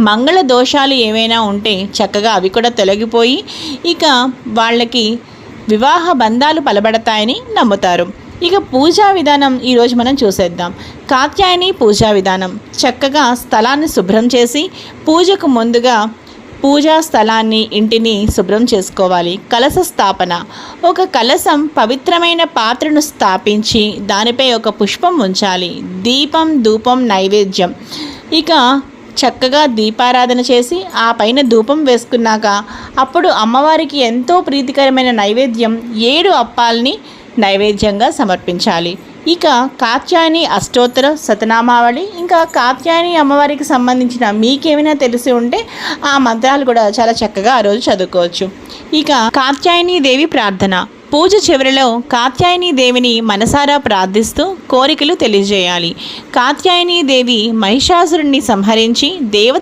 మంగళ దోషాలు ఏమైనా ఉంటే చక్కగా అవి కూడా తొలగిపోయి ఇక వాళ్ళకి వివాహ బంధాలు పలబడతాయని నమ్ముతారు. ఇక పూజా విధానం ఈరోజు మనం చూసేద్దాం. కాత్యాయని పూజా విధానం. చక్కగా స్థలాన్ని శుభ్రం చేసి పూజకు ముందుగా పూజా స్థలాన్ని ఇంటిని శుభ్రం చేసుకోవాలి. కలశ స్థాపన. ఒక కలశం పవిత్రమైన పాత్రను స్థాపించి దానిపై ఒక పుష్పం ఉంచాలి. దీపం ధూపం నైవేద్యం. ఇక చక్కగా దీపారాధన చేసి ఆ పైన ధూపం వేసుకున్నాక అప్పుడు అమ్మవారికి ఎంతో ప్రీతికరమైన నైవేద్యం ఏడు అప్పాల్ని నైవేద్యంగా సమర్పించాలి. ఇక కాత్యాయని అష్టోత్తర శతనామావళి ఇంకా కాత్యాయని అమ్మవారికి సంబంధించిన మీకేమైనా తెలిసి ఉంటే ఆ మంత్రాలు కూడా చాలా చక్కగా ఆ రోజు చదువుకోవచ్చు. ఇక కాత్యాయని దేవి ప్రార్థన. పూజ చివరిలో కాత్యాయని దేవిని మనసారా ప్రార్థిస్తూ కోరికలు తెలియజేయాలి. కాత్యాయని దేవి మహిషాసురుణ్ణి సంహరించి దేవ